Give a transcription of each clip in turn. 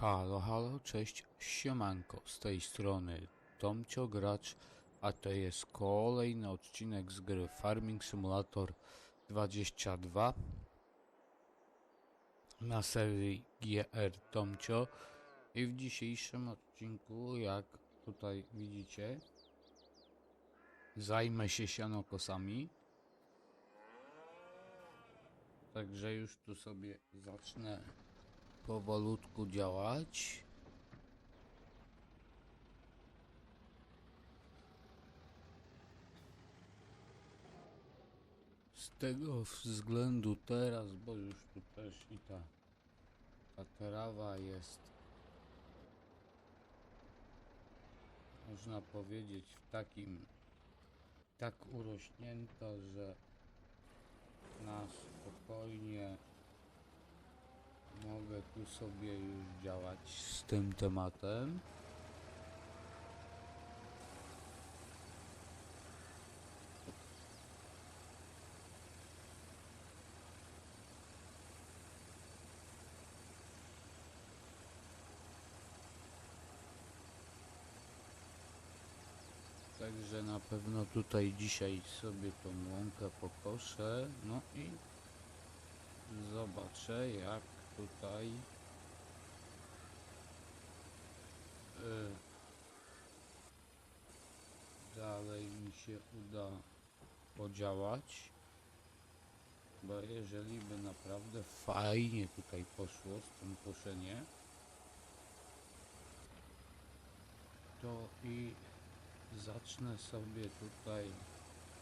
Halo, halo, cześć, siemanko, z tej strony Tomcio Gracz, a to jest kolejny odcinek z gry Farming Simulator 22 na serii GR Tomcio. I w dzisiejszym odcinku, jak tutaj widzicie, zajmę się sianokosami. Także już tu sobie zacznę powolutku działać. Z tego względu teraz, bo już tu też i ta, ta trawa jest, można powiedzieć, w takim, tak urośnięta, że na spokojnie mogę tu sobie już działać z tym tematem. Także na pewno tutaj dzisiaj sobie tą łąkę pokoszę, no i zobaczę jak tutaj. Y, dalej mi się uda podziałać bo jeżeli by naprawdę fajnie tutaj poszło z tym koszenie to i zacznę sobie tutaj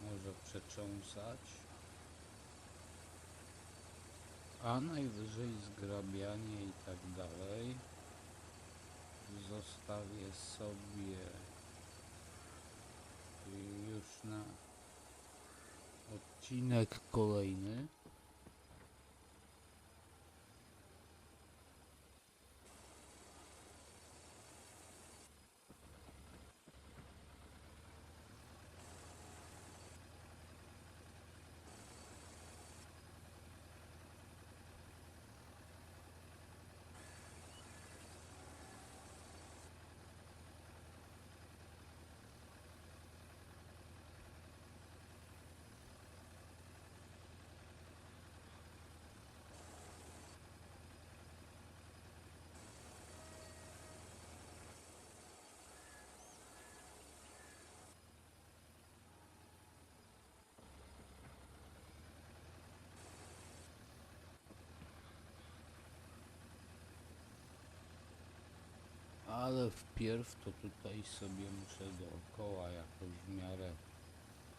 może przecząsać a najwyżej zgrabianie i tak dalej. Zostawię sobie już na odcinek kolejny ale wpierw to tutaj sobie muszę dookoła jakoś w miarę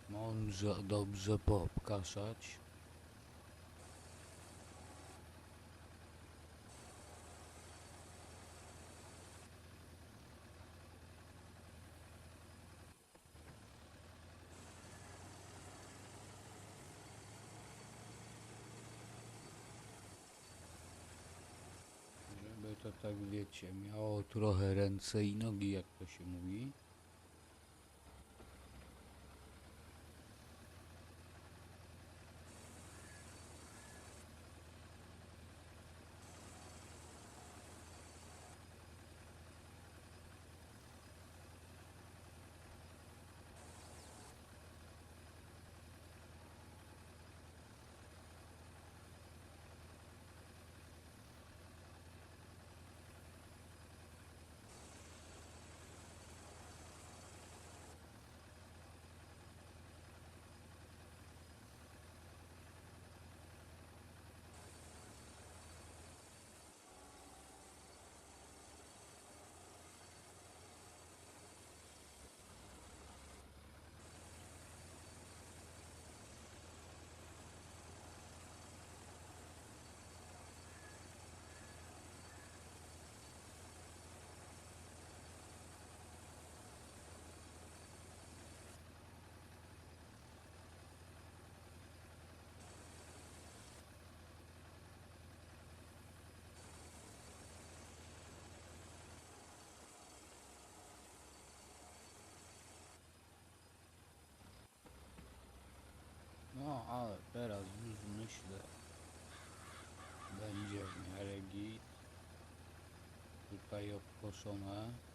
mądrze, dobrze poobkaszać. Żeby to tak wiecie, miało trochę ręce i nogi, jak to się mówi. Tutaj obkoszone.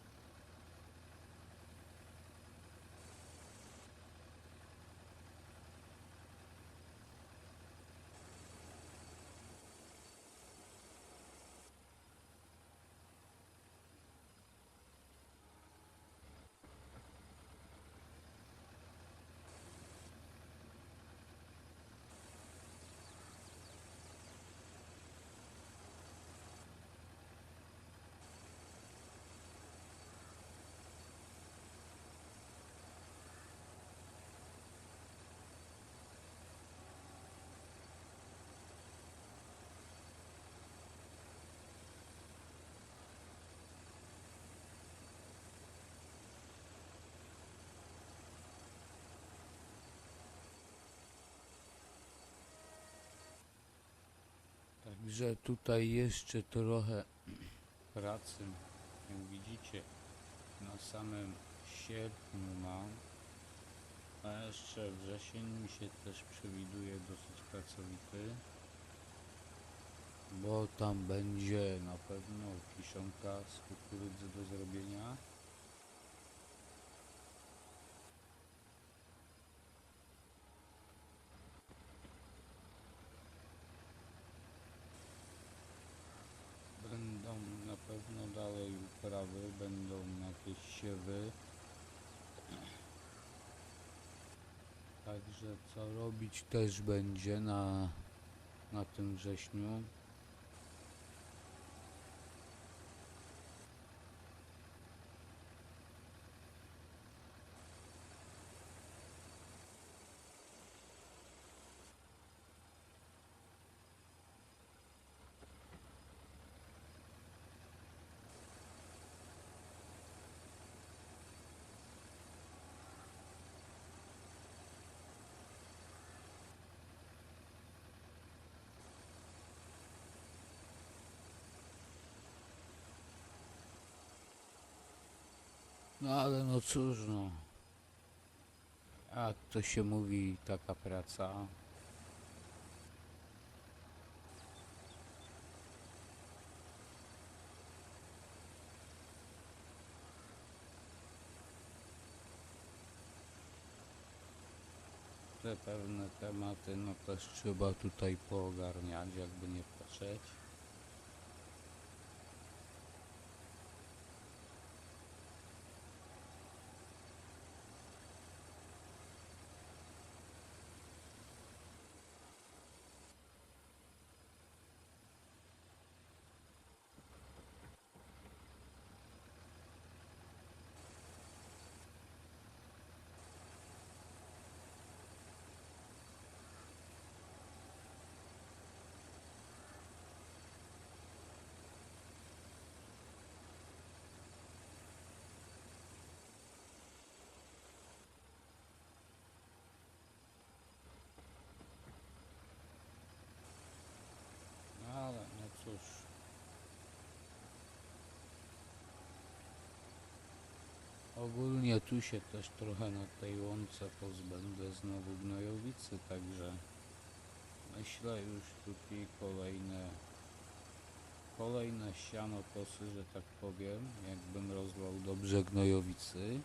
Także tutaj jeszcze trochę pracy, jak widzicie, na samym sierpniu mam. A jeszcze wrzesień mi się też przewiduje dosyć pracowity. Bo tam będzie na pewno kiszonka z kukurydzy do zrobienia. Będą na pewno dalej uprawy, będą jakieś siewy. Także co robić też będzie na, na tym wrześniu. No ale no cóż no. Jak to się mówi, taka praca. Te pewne tematy, no też trzeba tutaj poogarniać, jakby nie patrzeć. No ale no cóż. Tu się też trochę na tej łące pozbędę znowu gnojowicy, także myślę już tutaj kolejne kolejne siano kosy, że tak powiem, jakbym rozlał dobrze gnojowicy.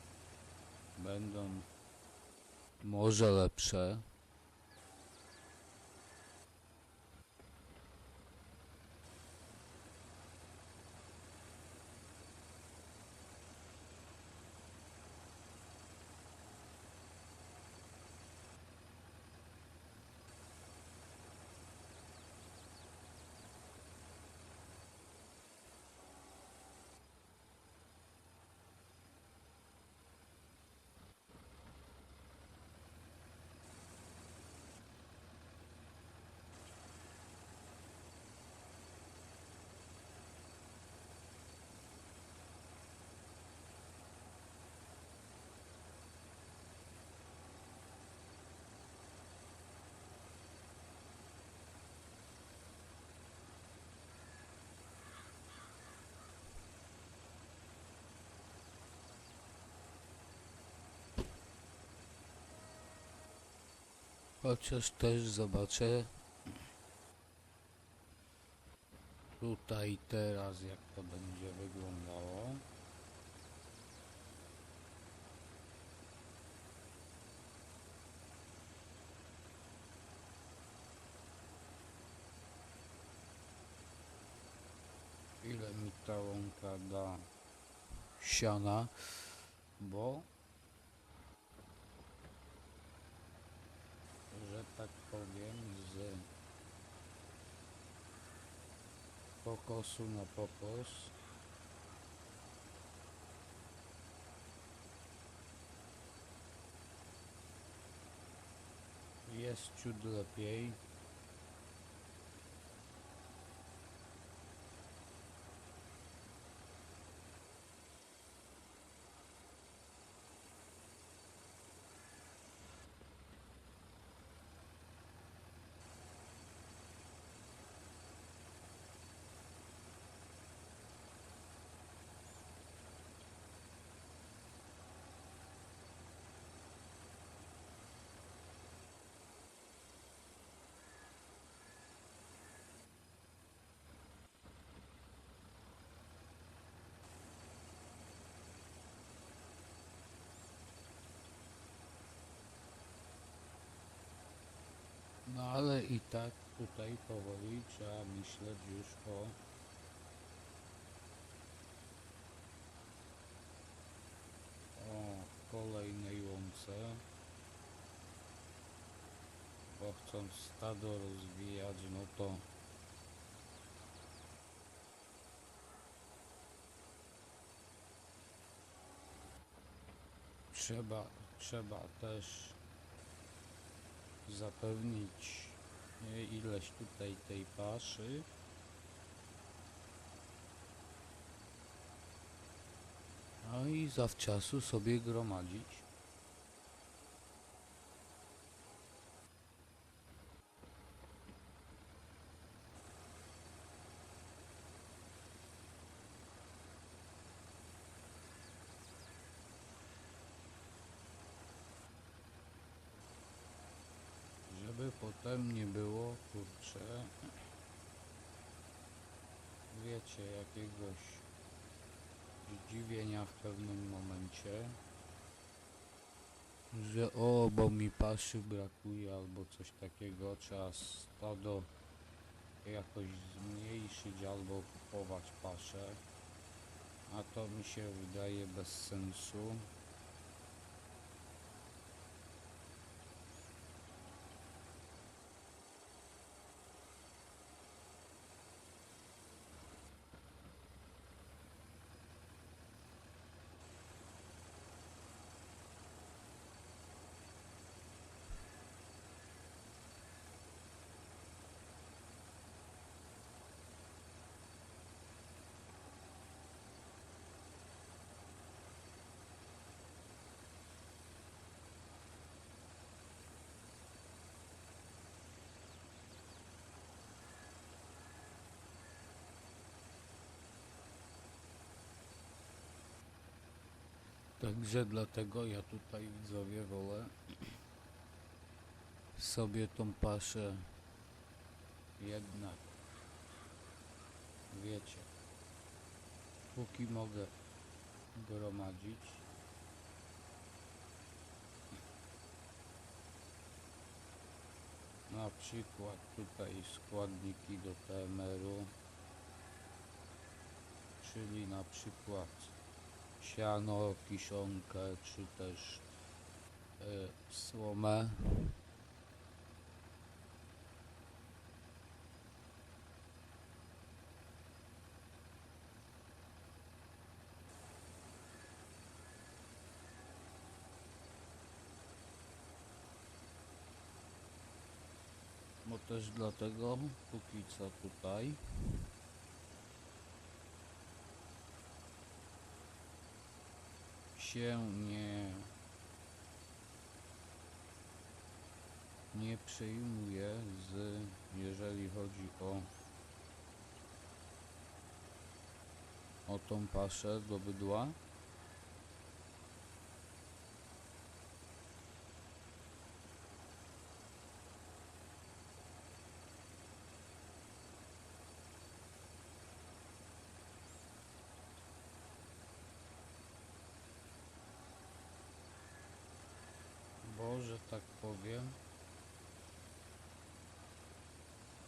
Będą może lepsze, Chociaż też zobaczę. Tutaj teraz jak to będzie wyglądało. Ile mi ta łąka da siana, bo pokosu na pokos jest ciut lepiej ale i tak tutaj powoli trzeba myśleć już o o kolejnej łące bo chcąc stado rozwijać no to trzeba trzeba też zapewnić ileś tutaj tej paszy. No i zawczasu sobie gromadzić. W pewnym momencie, że o, bo mi paszy brakuje albo coś takiego, trzeba stado jakoś zmniejszyć albo kupować paszę, a to mi się wydaje bez sensu. Także dlatego ja tutaj widzowie wolę sobie tą paszę jednak wiecie póki mogę gromadzić. Na przykład tutaj składniki do TMR-u czyli na przykład siano, kiszonkę czy też e, słomę. Bo też dlatego póki co tutaj się nie nie przejmuję z jeżeli chodzi o o tą paszę do bydła bo że tak powiem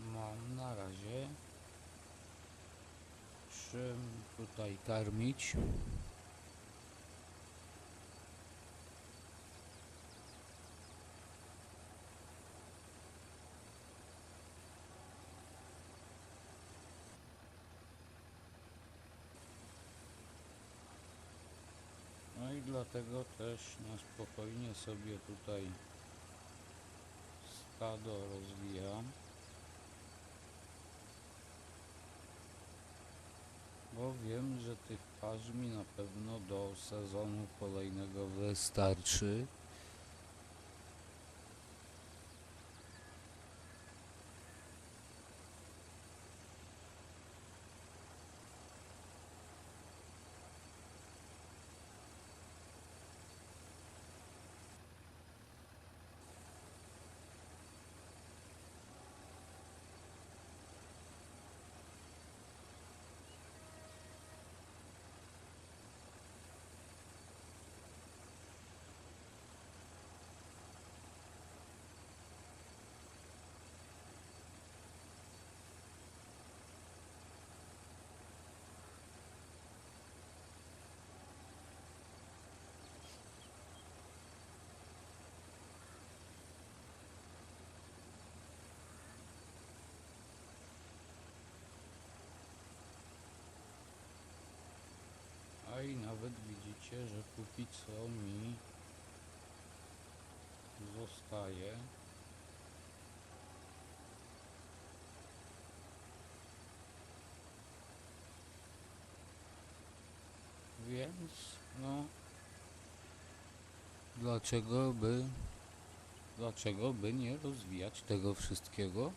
mam na razie czym tutaj karmić. No i dlatego też na spokojnie sobie tutaj stado rozwijam. Bo wiem, że tych pasz mi na pewno do sezonu kolejnego wystarczy. A i nawet widzicie, że póki co mi zostaje Więc no dlaczego by dlaczego by nie rozwijać tego wszystkiego?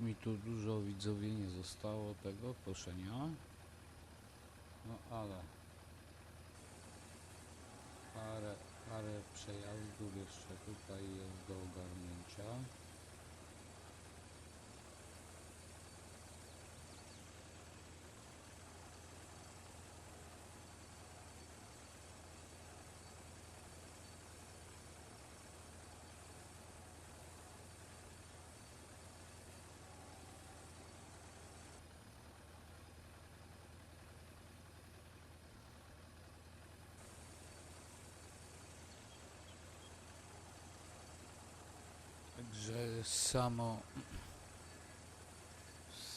Mi tu dużo widzowie nie zostało tego koszenia. No ale parę, parę przejazdów jeszcze tutaj jest do ogarnięcia. Także samo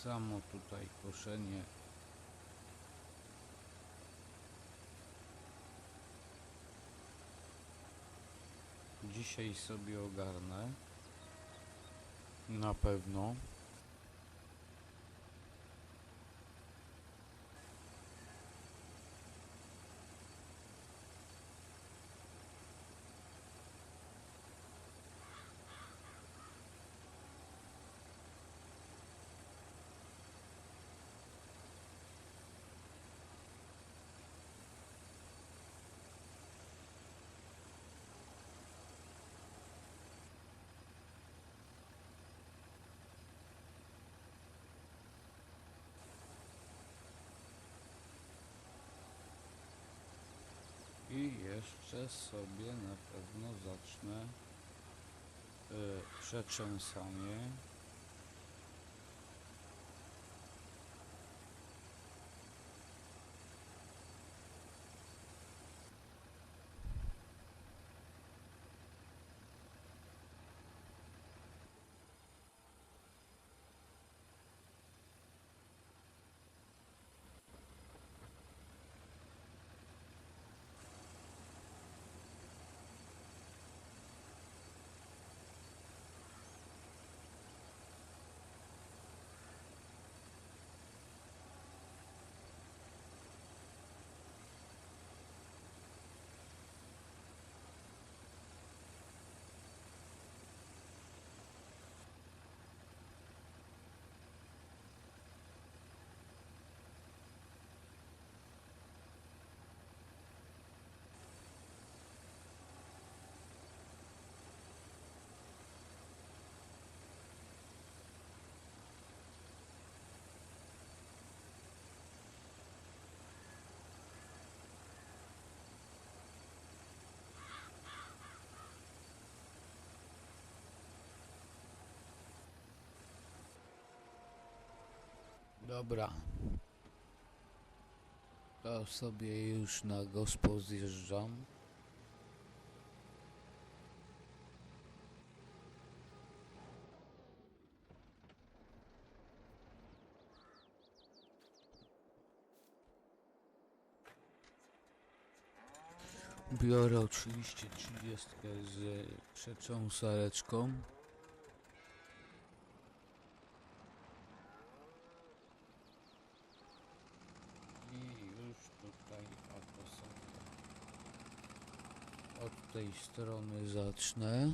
samo tutaj koszenie. Dzisiaj sobie ogarnę. Na pewno i jeszcze sobie na pewno zacznę y, przeczęsanie Dobra. To sobie już na gospo zjeżdżam. Biorę oczywiście 30 z przecząsareczką. I już tutaj oto sobie od tej strony zacznę.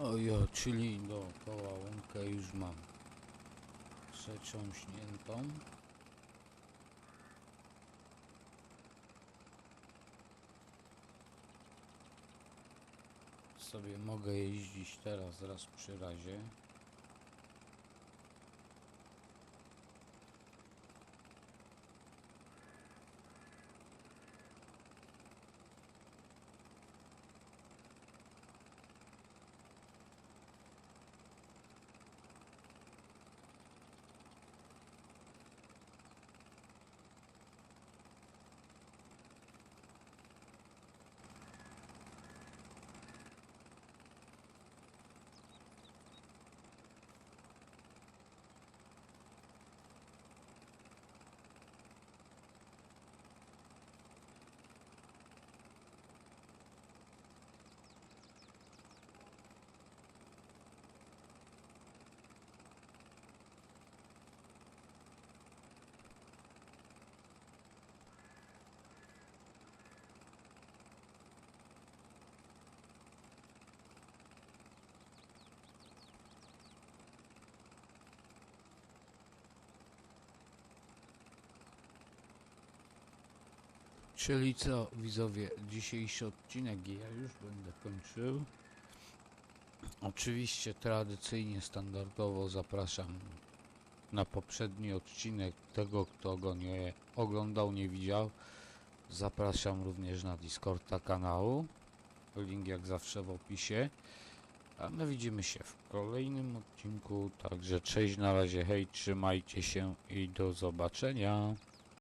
Ojo, czyli dookoła łąkę już mam przetrząśniętą. Sobie mogę jeździć teraz raz przy razie. Czyli co, widzowie, dzisiejszy odcinek ja już będę kończył. Oczywiście tradycyjnie, standardowo zapraszam na poprzedni odcinek tego, kto go nie oglądał, nie widział. Zapraszam również na Discorda kanału. Link jak zawsze w opisie. A my widzimy się w kolejnym odcinku. Także cześć, na razie, hej, trzymajcie się i do zobaczenia.